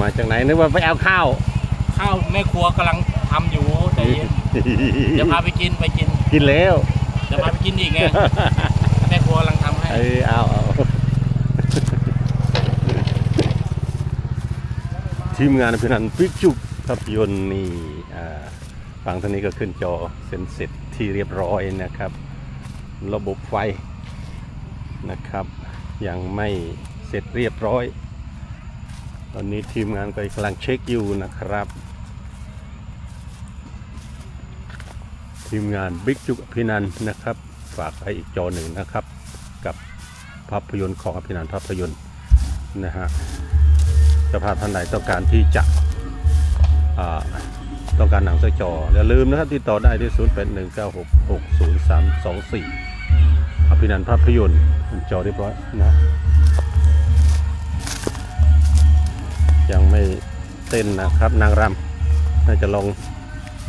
มาจากไหนนึกว่าไปเอาข้าว ข้าวแม่ครัวกำลังทำอยู่แต่เย็นเดี๋ยวพาไปกินไปกินกินแล้ว เดี๋ยวพาไปกินอีกไงแม่ครัวกำลังทำให้เออเอาเอาทีมงานพินันปิกจุกภาพยนตร์นี่อ่าฝั่งทางนี้ก็ขึ้นจอเซ็นเสร็จที่เรียบร้อยนะครับ ระบบไฟนะครับ ยังไม่เสร็จเรียบร้อย ตอนนี้ทีมงานก็กำลังเช็คอยู่นะครับ ทีมงานบิ๊กจุกอภินันนะครับ ฝากไปอีกจอหนึ่งนะครับ กับภาพยนตร์ของอภินันภาพยนตร์นะฮะสภาท่านใดต้องการที่จะต้องการหนังสักจออย่าลืมนะครับติดต่อได้ที่ 0 8 1 9 6 6 0 3 2 4 อภินันภาพยนตร์จอเรียบร้อยนะ เต้นนะครับ นางรำน่าจะลอง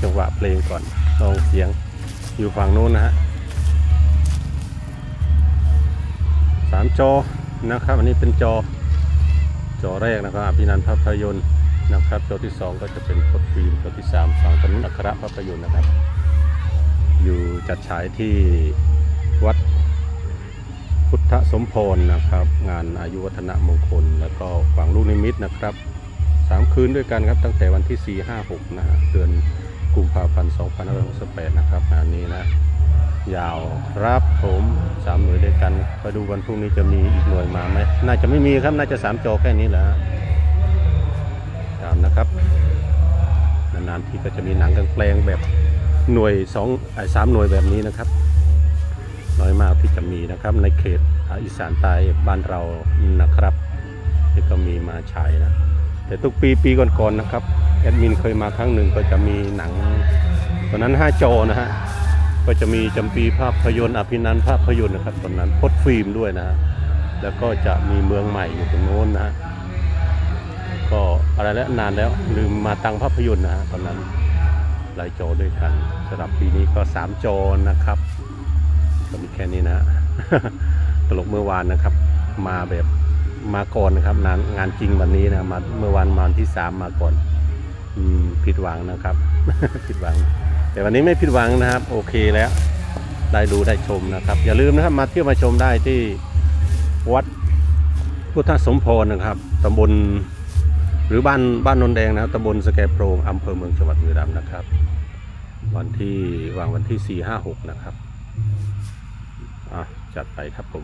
จังหวะเพลงก่อนลองเสียงอยู่ฝั่งโน้นนะฮะสามจอนะครับ อันนี้เป็นจอจอแรกนะครับอภินันภาพยนตร์นะครับจอที่สองก็จะเป็นพดฟิล์มจอที่สามฝั่งถนนอัครภาพยนตร์นะครับ อยู่จัดฉายที่วัดพุทธสมพรนะครับ งานอายุวัฒนมงคล แล้วก็ฝั่งลูกนิมิตนะครับ สามคืนด้วยกันครับตั้งแต่วันที่ 4 5 6 นะฮะเดือนกุมภาพันธ์2568 นะครับงานนี้นะ ยาวครับผมสามหน่วยด้วยกันไปดูวันพรุ่งนี้จะมีอีกหน่วยมาไหมน่าจะไม่มีครับน่าจะสามจอแค่นี้แหละตามนะครับนานๆทีก็จะมีหนังกลางแปลงแบบหน่วยสองไอ้สามหน่วยแบบนี้นะครับ น้อยมากที่จะมีนะครับในเขตอีสานใต้บ้านเรานะครับที่ก็มีมาฉายนะ แต่ทุกปีปีก่อนๆนะครับแอดมินเคยมาครั้งหนึ่งก็จะมีหนังตอนนั้น 5 จอนะฮะก็จะมีจำปีภาพยนตร์อภินันภาพยนตร์นะครับตอนนั้นพดฟิล์มด้วยนะฮะแล้วก็จะมีเมืองใหม่อยู่ตรงโน้นนะฮะก็อะไรแล้วนานแล้วลืมมาตังภาพยนตร์นะฮะตอนนั้นหลายจอด้วยกันสำหรับปีนี้ก็ 3 จอนะครับก็มีแค่นี้นะฮะตลกเมื่อวานนะครับ มาแบบ มาก่อนนะครับงานงานจริงวันนี้นะมาเมื่อวานมาวันที่3มมาก่อน อืมผิดหวังนะครับ ผิดหวัง แต่วันนี้ไม่ผิดหวังนะครับ โอเคแล้ว ได้ดูได้ชมนะครับ อย่าลืมนะครับ มาเที่ยวมาชมได้ที่วัดพุทธสมพรนะครับตำบลหรือบ้านบ้านนนแดงนะตำบลสแกโพรงอำเภอเมืองจังหวัดบุรีรัมย์นะครับ วันที่วางวันที่4 5 6นะครับอะจัดไปครับผม